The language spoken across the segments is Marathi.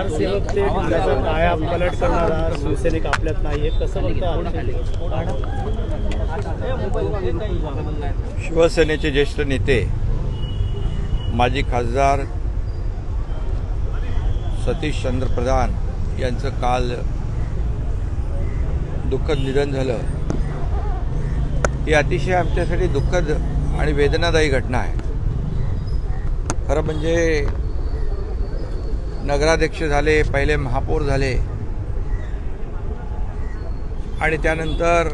चार सेवक ते त्याचा काया पलट करणारा शिवसैनिक आपल्यात नाहीये. कसं बघता शिवसेनेचे ज्येष्ठ नेते माजी खासदार सतीश चंद्र प्रधान यांचं काल दुःखद निधन झालं. ही अतिशय आमच्यासाठी दुःखद आणि वेदनादायी घटना आहे. खरं म्हणजे नगराध्यक्ष झाले पहिले महापौर झाले. आणि त्यानंतर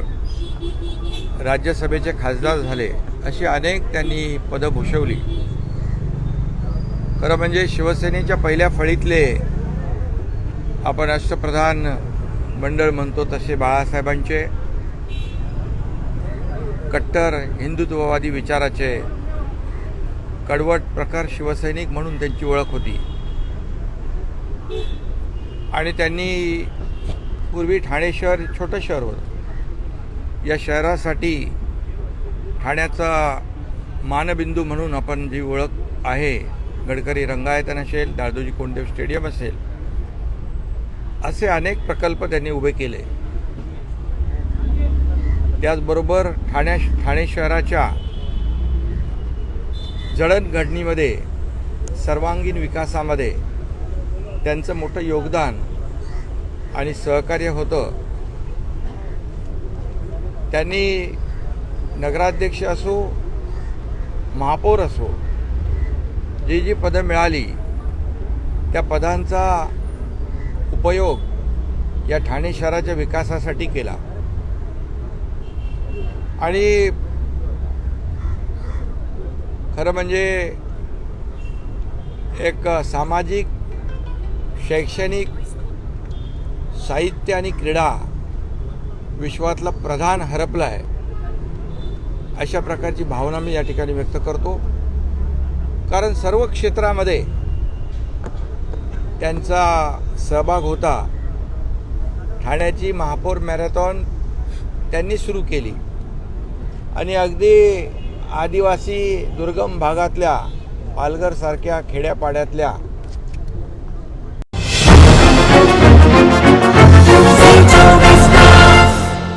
राज्यसभेचे खासदार झाले अशी अनेक त्यांनी पदं भूषवली. खरं म्हणजे शिवसेनेच्या पहिल्या फळीतले आपण राष्ट्रप्रधान मंडळ म्हणतो तसे बाळासाहेबांचे कट्टर हिंदुत्ववादी विचाराचे कडवट प्रकार शिवसैनिक म्हणून त्यांची ओळख होती. आणि त्यांनी पूर्वी ठाणे शहर छोटं शहर होतं. या शहरासाठी ठाण्याचा मानबिंदू म्हणून आपण जी ओळख आहे गडकरी रंगायतन असेल दादोजी कोंडदेव स्टेडियम असेल असे अनेक प्रकल्प त्यांनी उभे केले. त्याचबरोबर ठाण्या ठाणे शहराच्या जडणघडणीमध्ये सर्वांगीण विकासामध्ये त्यांचं मोठं योगदान आणि सहकार्य होतं. त्यांनी नगराध्यक्ष असो महापौर असो जी जी पदं मिळाली त्या पदांचा उपयोग या ठाणे शहराच्या विकासासाठी केला. आणि खरं म्हणजे एक सामाजिक शैक्षणिक साहित्य आणि क्रीडा विश्वातला प्रधान हरपला आहे. अशा प्रकारची भावना मी या ठिकाणी व्यक्त करतो. कारण सर्व क्षेत्रामध्ये त्यांचा सहभाग होता. ठाण्याची महापौर मॅरेथॉन त्यांनी सुरू केली. आणि अगदी आदिवासी दुर्गम भागातल्या पालघरसारख्या खेड्यापाड्यातल्या